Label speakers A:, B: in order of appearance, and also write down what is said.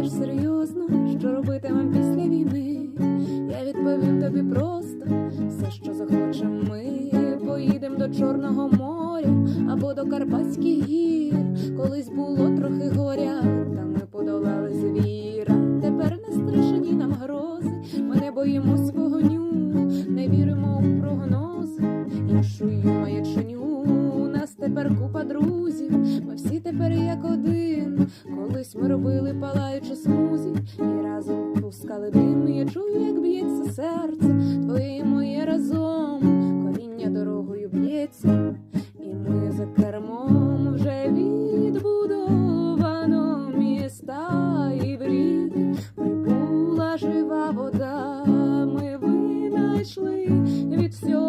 A: питаєш серйозно, що робитимем після війни. Я відповім тобі просто все, що захочемо ми. Поїдемо до Чорного моря або до Карпатських гір. Колись було трохи горя, та ми подолали звіра. Тепер не страшені нам грози. Ми не боїмось вогню, не віримо у прогнози. Іншую маяченю. У нас тепер купа друзів. Ми всі тепер як один. Колись ми робили палаючі смузі, і разом пускали дим. Я чую, як б'ється серце, твоє і моє разом, коріння дорогою б'ється, і ми за кермом вже відбудовано міста і в рік прибула жива вода. Ми винайшли від всього.